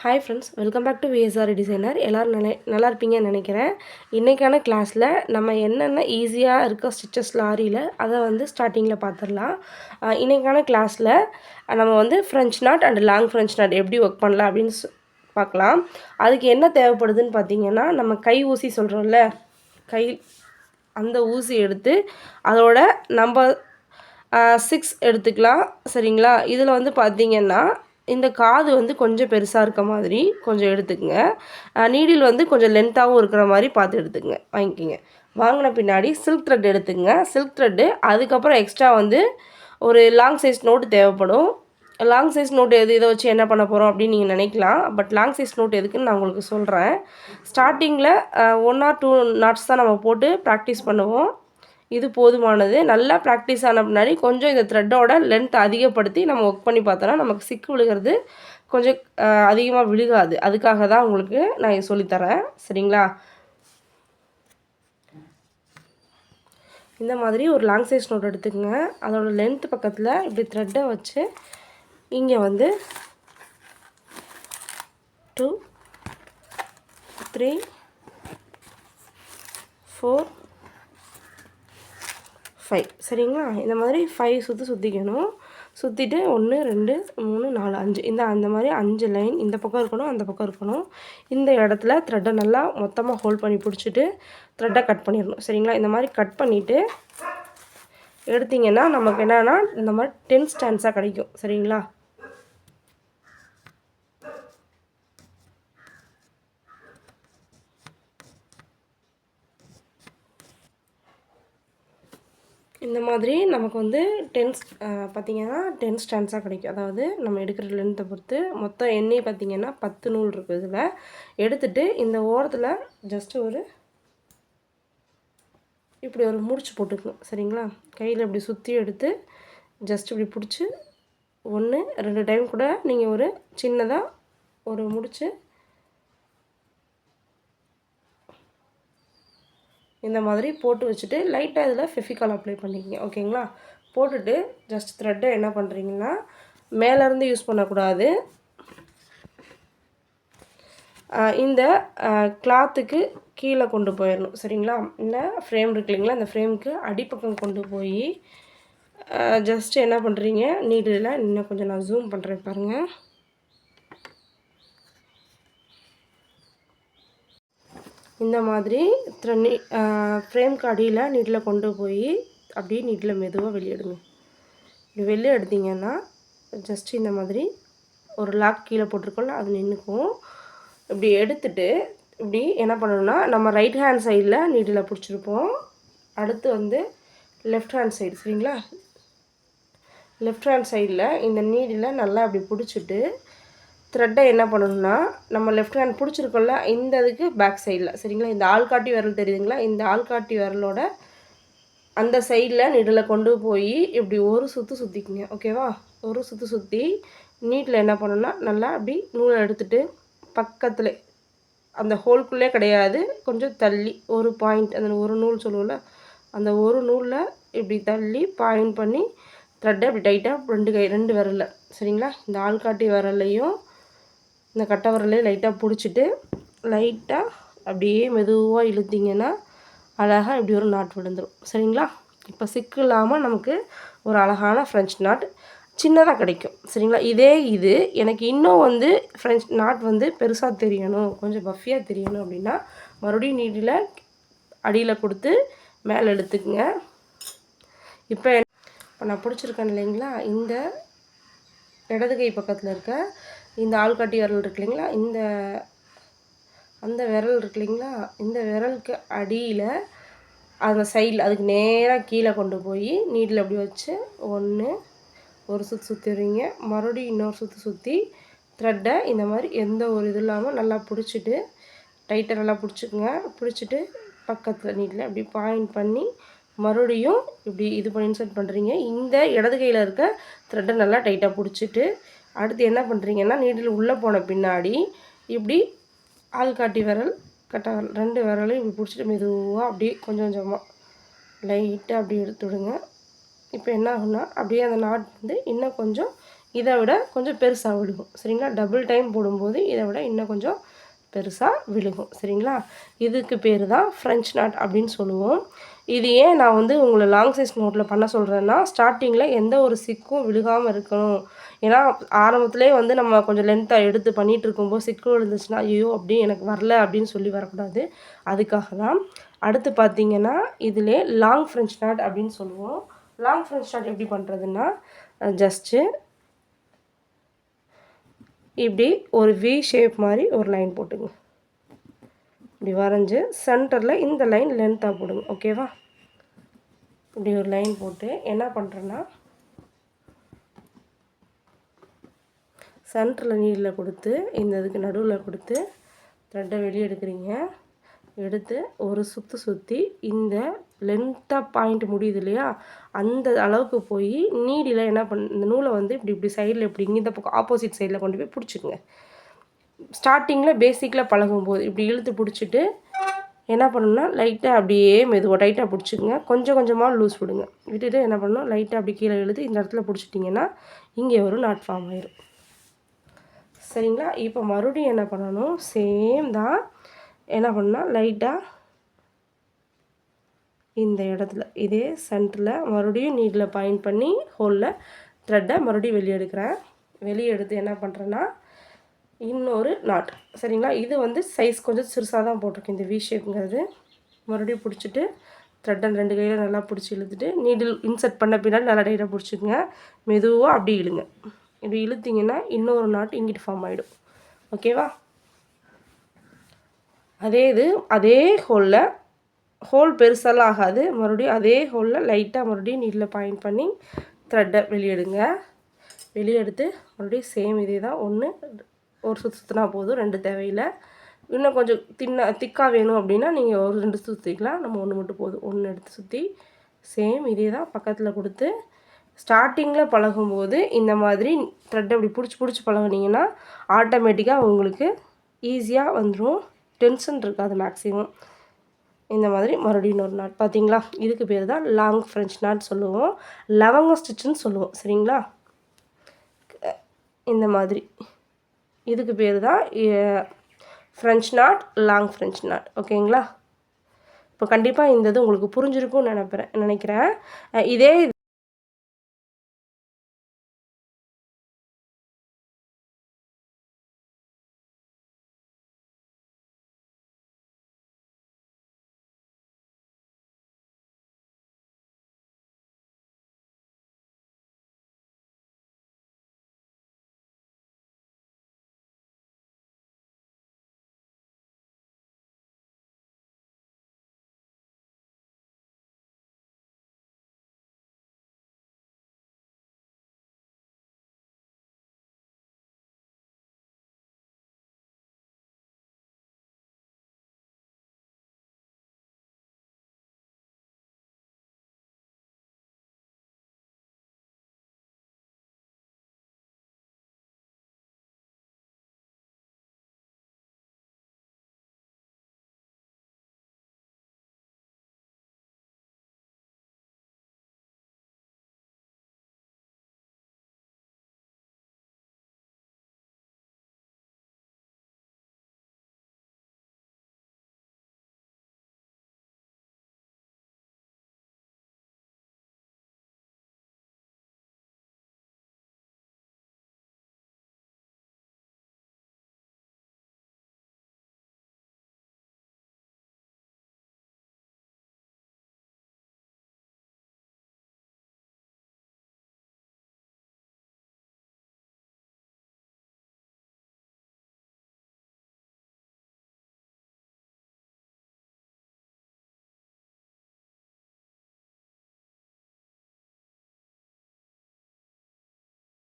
Hi friends welcome back to VSR designer எல்லோரும் நினை நல்லா இருப்பீங்கன்னு நினைக்கிறேன். இன்றைக்கான கிளாஸில் நம்ம என்னென்ன ஈஸியாக இருக்க ஸ்டிச்சஸ் லாரியில் அதை வந்து ஸ்டார்டிங்கில் பார்த்துடலாம் இன்றைக்கான கிளாஸில் நம்ம வந்து French knot and long French knot எப்படி ஒர்க் பண்ணலாம் அப்படின்னு பார்க்கலாம் அதுக்கு என்ன தேவைப்படுதுன்னு பார்த்தீங்கன்னா நம்ம கை ஊசி சொல்கிறோம்ல கை அந்த ஊசி எடுத்து அதோட நம்ம சிக்ஸ் எடுத்துக்கலாம். சரிங்களா? இதில் வந்து பார்த்தீங்கன்னா இந்த காது வந்து கொஞ்சம் பெருசாக இருக்க மாதிரி கொஞ்சம் எடுத்துக்கங்க. நீடில் வந்து கொஞ்சம் லென்த்தாகவும் இருக்கிற மாதிரி பார்த்து எடுத்துக்கங்க. வாங்கிக்கோங்க. வாங்கின பின்னாடி சில்க் த்ரெட் எடுத்துக்கங்க. சில்க் த்ரெட்டு அதுக்கப்புறம் எக்ஸ்ட்ரா வந்து ஒரு லாங் சைஸ் நோட்டு தேவைப்படும். லாங் சைஸ் நோட் எது இதை வச்சு என்ன பண்ண போகிறோம் அப்படின்னு நீங்கள் நினைக்கலாம். பட் லாங் சைஸ் நோட் எதுக்குன்னு நான் உங்களுக்கு சொல்கிறேன் ஸ்டார்டிங்கில் ஒன் ஆர் டூ நாட்ஸ் தான் நம்ம போட்டு ப்ராக்டிஸ் பண்ணுவோம். இது போதுமானது. நல்லா ப்ராக்டிஸ் ஆன பின்னாடி கொஞ்சம் இந்த த்ரெட்டோட லென்த் அதிகப்படுத்தி நம்ம ஒர்க் பண்ணி பார்த்தோன்னா நமக்கு சிக்கு விழுகிறது கொஞ்சம் அதிகமாக விழுகாது. அதுக்காக தான் உங்களுக்கு நான் இது சொல்லித்தரேன் சரிங்களா? இந்த மாதிரி ஒரு லாங் சைஸ் நோட் எடுத்துக்கோங்க. அதோட லென்த் பக்கத்தில் இப்படி த்ரெட்டை வச்சு இங்கே வந்து டூ த்ரீ ஃபோர் ஃபைவ் சரிங்களா? இந்த மாதிரி ஃபைவ் சுற்றி சுற்றிக்கணும் சுற்றிட்டு ஒன்று ரெண்டு மூணு நாலு அஞ்சு. இந்த அந்த மாதிரி அஞ்சு லைன் இந்த பக்கம் இருக்கணும் அந்த பக்கம் இருக்கணும். இந்த இடத்துல த்ரெட்டை நல்லா மொத்தமாக ஹோல்ட் பண்ணி பிடிச்சிட்டு த்ரெட்டை கட் பண்ணிடணும். சரிங்களா? இந்த மாதிரி கட் பண்ணிவிட்டு எடுத்திங்கன்னா நமக்கு என்னென்னா இந்த மாதிரி டென் ஸ்டாண்ட்ஸாக கிடைக்கும். சரிங்களா? இந்த மாதிரி நமக்கு வந்து டென்ஸ் பார்த்தீங்கன்னா டென் ஸ்டாண்ட்ஸாக கிடைக்கும். அதாவது நம்ம எடுக்கிற லென்த்தை பொறுத்து மொத்தம் எண்ணெய் பார்த்தீங்கன்னா பத்து நூல் இருக்குது இதில். எடுத்துட்டு இந்த ஓரத்தில் ஜஸ்ட்டு ஒரு இப்படி ஒரு முடிச்சு போட்டுக்கணும். சரிங்களா? கையில் இப்படி சுற்றி எடுத்து ஜஸ்ட் இப்படி பிடிச்சி ஒன்று ரெண்டு டைம் கூட நீங்கள் ஒரு சின்னதாக ஒரு முடிச்சு இந்த மாதிரி போட்டு வச்சுட்டு லைட்டாக இதில் ஃபெஃபிகால் அப்ளை பண்ணிக்கிங்க ஓகேங்களா போட்டுட்டு ஜஸ்ட் த்ரெட்டை என்ன பண்ணுறீங்கன்னா மேலேருந்து யூஸ் பண்ணக்கூடாது. இந்த கிளாத்துக்கு கீழே கொண்டு போயிடணும் சரிங்களா? இந்த ஃப்ரேம் இருக்கு இல்லைங்களா இந்த ஃப்ரேமுக்கு அடிப்பக்கம் கொண்டு போய் ஜஸ்ட் என்ன பண்ணுறீங்க நீடில் இன்னும் கொஞ்சம் நான் ஜூம் பண்ணுறேன் பாருங்கள் இந்த மாதிரி த்ரென்னி ஃப்ரேம்க்கு அடியில் நீட்டில் கொண்டு போய் அப்படியே நீட்டில் மெதுவாக வெளியெடுங்க. இப்படி வெளியே எடுத்தீங்கன்னா ஜஸ்ட் இந்த மாதிரி ஒரு லாக் கீழே போட்டிருக்கோம்ல அது நின்றுக்கும் இப்படி எடுத்துட்டு இப்படி என்ன பண்ணணும்னா நம்ம ரைட் ஹேண்ட் சைடில் நீட்டில் பிடிச்சிருப்போம். அடுத்து வந்து லெஃப்ட் ஹேண்ட் சைடு சரிங்களா? லெஃப்ட் ஹேண்ட் சைடில் இந்த நீடில் நல்லா அப்படி பிடிச்சிட்டு த்ரெட்டை என்ன பண்ணணும்னா நம்ம லெஃப்ட் ஹேண்ட் பிடிச்சிருக்கோம்ல இந்த இதுக்கு பேக் சைடில் சரிங்களா? இந்த ஆள்காட்டி விரல் தெரியுதுங்களா? இந்த ஆள்காட்டி விரலோட அந்த சைடில் நிடில் கொண்டு போய் இப்படி ஒரு சுற்று சுற்றிக்குங்க ஓகேவா ஒரு சுற்று சுற்றி நீட்டில் என்ன பண்ணணும்னா நல்லா அப்படி நூலை எடுத்துட்டு பக்கத்தில் அந்த ஹோல்குள்ளே கிடையாது. கொஞ்சம் தள்ளி ஒரு பாயிண்ட் அந்த ஒரு நூல் சொல்லுவோம்ல அந்த ஒரு நூலில் இப்படி தள்ளி பாயிண்ட் பண்ணி த்ரெட்டை இப்படி டைட்டாக ரெண்டு கை ரெண்டு விரலில். சரிங்களா? இந்த ஆள்காட்டி விரல்லையும் இந்த கட்டவரலே லைட்டாக பிடிச்சிட்டு லைட்டாக அப்படியே மெதுவாக இழுத்தீங்கன்னா அழகாக இப்படி ஒரு நாட் விழுந்துடும் சரிங்களா? இப்போ சிக்கு இல்லாமல் நமக்கு ஒரு அழகான ஃப்ரெஞ்ச் நாட் சின்னதாக கிடைக்கும். சரிங்களா? இதே இது எனக்கு இன்னும் வந்து ஃப்ரெஞ்ச் நாட் வந்து பெருசாக தெரியணும் கொஞ்சம் பஃபியாக தெரியணும் அப்படின்னா மறுபடியும் நீடில் அடியில் கொடுத்து மேலே எடுத்துக்கங்க இப்போ இப்போ நான் பிடிச்சிருக்கேன் இல்லைங்களா? இந்த இடது கை பக்கத்தில் இருக்க இந்த ஆள்காட்டி விரல் இருக்கு இல்லைங்களா? இந்த அந்த விரல் இருக்கு இல்லைங்களா? இந்த விரலுக்கு அடியில் அந்த சைடில் அதுக்கு நேராக கீழே கொண்டு போய் நீட்டில் அப்படி வச்சு ஒன்று ஒரு சுற்று சுற்றிடுவீங்க மறுபடியும் இன்னொரு சுற்று சுற்றி த்ரெட்டை இந்த மாதிரி எந்த ஒரு இது இல்லாமல் நல்லா பிடிச்சிட்டு டைட்டாக நல்லா பிடிச்சிக்குங்க. பிடிச்சிட்டு பக்கத்தில் நீட்டில் அப்படி பாயிண்ட் பண்ணி மறுபடியும் இப்படி இது பண்ணி இன்சர்ட் பண்ணுறீங்க இந்த இடது கையில் இருக்க த்ரெட்டை நல்லா டைட்டாக பிடிச்சிட்டு அடுத்து என்ன பண்ணுறீங்கன்னா நீடில் உள்ளே போன பின்னாடி இப்படி ஆள்காட்டி விரல் கட்டை ரெண்டு விரலையும் இப்படி பிடிச்சிட்டு மெதுவாக அப்படியே கொஞ்சம் கொஞ்சமாக லைட்டாக அப்படியே எடுத்து விடுங்க. இப்போ என்ன ஆகும்னா அப்படியே அந்த நாட் வந்து இன்னும் கொஞ்சம் இதை விட கொஞ்சம் பெருசாக விழுகும். சரிங்களா? டபுள் டைம் போடும்போது இதை விட இன்னும் கொஞ்சம் பெருசாக விழுகும். சரிங்களா? இதுக்கு பேர் தான் ஃப்ரெஞ்ச் நாட் அப்படின்னு சொல்லுவோம். இது ஏன் நான் வந்து உங்களை லாங் சைஸ் நோட்டில் பண்ண சொல்கிறேன்னா ஸ்டார்டிங்கில் எந்த ஒரு சிக்கும் விழுகாமல் இருக்கணும். ஏன்னா ஆரம்பத்துலேயே வந்து நம்ம கொஞ்சம் லென்த்தாக எடுத்து பண்ணிகிட்டு இருக்கும்போது சிக்கல் இருந்துச்சுன்னா ஐயோ அப்படி எனக்கு வரல அப்படின்னு சொல்லி வரக்கூடாது. அதுக்காக தான் அடுத்து பார்த்தீங்கன்னா இதிலே லாங் ஃப்ரெஞ்ச் நாட் அப்படின்னு சொல்லுவோம். லாங் ஃப்ரெஞ்ச் நாட் எப்படி பண்ணுறதுன்னா ஜஸ்ட்டு இப்படி ஒரு வி ஷேப் மாதிரி ஒரு லைன் போட்டுங்க. இப்படி வரைஞ்சி சென்டரில் இந்த லைன் லென்த்தாக போடுங்க. ஓகேவா இப்படி ஒரு லைன் போட்டு என்ன பண்ணுறேன்னா சென்டரில் நீரில் கொடுத்து இந்த இதுக்கு நடுவில் கொடுத்து த்ரெட்டை வெளியே எடுக்கிறீங்க. எடுத்து ஒரு சுற்று சுற்றி இந்த லென்த்தாக பாயிண்ட் முடியுது இல்லையா? அந்த அளவுக்கு போய் நீடியில் என்ன பண் இந்த நூலை வந்து இப்படி இப்படி சைடில் இப்படி இந்த பக்கம் ஆப்போசிட் சைடில் கொண்டு போய் பிடிச்சிக்குங்க. ஸ்டார்டிங்கில் பேசிக்கில் பழகும்போது இப்படி இழுத்து பிடிச்சிட்டு என்ன பண்ணணும்னா லைட்டாக அப்படியே மெதுவாக டைட்டாக பிடிச்சிக்கோங்க. கொஞ்சம் கொஞ்சமாக லூஸ் விடுங்க. விட்டுட்டு என்ன பண்ணணும் லைட்டாக அப்படி கீழே இழுத்து இந்த இடத்துல பிடிச்சிட்டிங்கன்னா இங்கே ஒரு நாட் ஃபார்ம் ஆயிரும். சரிங்களா? இப்போ மறுபடியும் என்ன பண்ணணும்? சேம் தான். என்ன பண்ணால் லைட்டாக இந்த இடத்துல இதே சென்டரில் மறுபடியும் நீட்டில் பாயிண்ட் பண்ணி ஹோலில் த்ரெட்டை மறுபடியும் வெளியே எடுக்கிறேன் வெளியே எடுத்து என்ன பண்ணுறேன்னா இன்னொரு நாட் சரிங்களா? இது வந்து சைஸ் கொஞ்சம் சிறுசாக தான் போட்டிருக்கேன் இந்த வி ஷேப்புங்கிறது மறுபடியும் பிடிச்சிட்டு த்ரெட்டை ரெண்டு கையில் நல்லா பிடிச்சி இழுத்துட்டு நீடில் இன்சர்ட் பண்ண பின்னாடி நல்லா டைட்டாக பிடிச்சிக்குங்க. மெதுவாக அப்படி இழுங்க. இப்படி இழுத்திங்கன்னா இன்னொரு நாட்டு இங்கிட்டு ஃபார்ம் ஆகிடும் ஓகேவா அதே இது அதே ஹோலில் ஹோல் பெருசாலாம் ஆகாது. மறுபடியும் அதே ஹோலில் லைட்டாக மறுபடியும் நீட்டில் பாயிண்ட் பண்ணி த்ரெட்டை வெளியெடுங்க. வெளியெடுத்து மறுபடியும் சேம் இதே தான். ஒன்று ஒரு சுற்று சுற்றினா போதும். ரெண்டு தேவையில்லை. இன்னும் கொஞ்சம் தின்ன திக்காக வேணும் அப்படின்னா நீங்கள் ஒரு ரெண்டு சுற்றிக்கலாம் நம்ம ஒன்று மட்டும் போதும். ஒன்று எடுத்து சுற்றி சேம் இதே தான் பக்கத்தில் கொடுத்து ஸ்டார்டிங்கில் பழகும்போது இந்த மாதிரி த்ரெட்டை அப்படி பிடிச்சி பிடிச்சி பழகுனீங்கன்னா ஆட்டோமேட்டிக்காக உங்களுக்கு ஈஸியாக வந்துடும் டென்ஷன் இருக்காது மேக்ஸிமம் இந்த மாதிரி மறுபடியும் ஒரு நாட் பார்த்தீங்களா இதுக்கு பேர் தான் லாங் ஃப்ரெஞ்ச் நாட் சொல்லுவோம். லவங்க ஸ்டிச்சுன்னு சொல்லுவோம். சரிங்களா? இந்த மாதிரி. இதுக்கு பேர் தான் French knot long French knot ஓகேங்களா? இப்போ கண்டிப்பாக இந்த இது உங்களுக்கு புரிஞ்சிருக்கும்னு நினைப்பேன் நினைக்கிறேன். இதே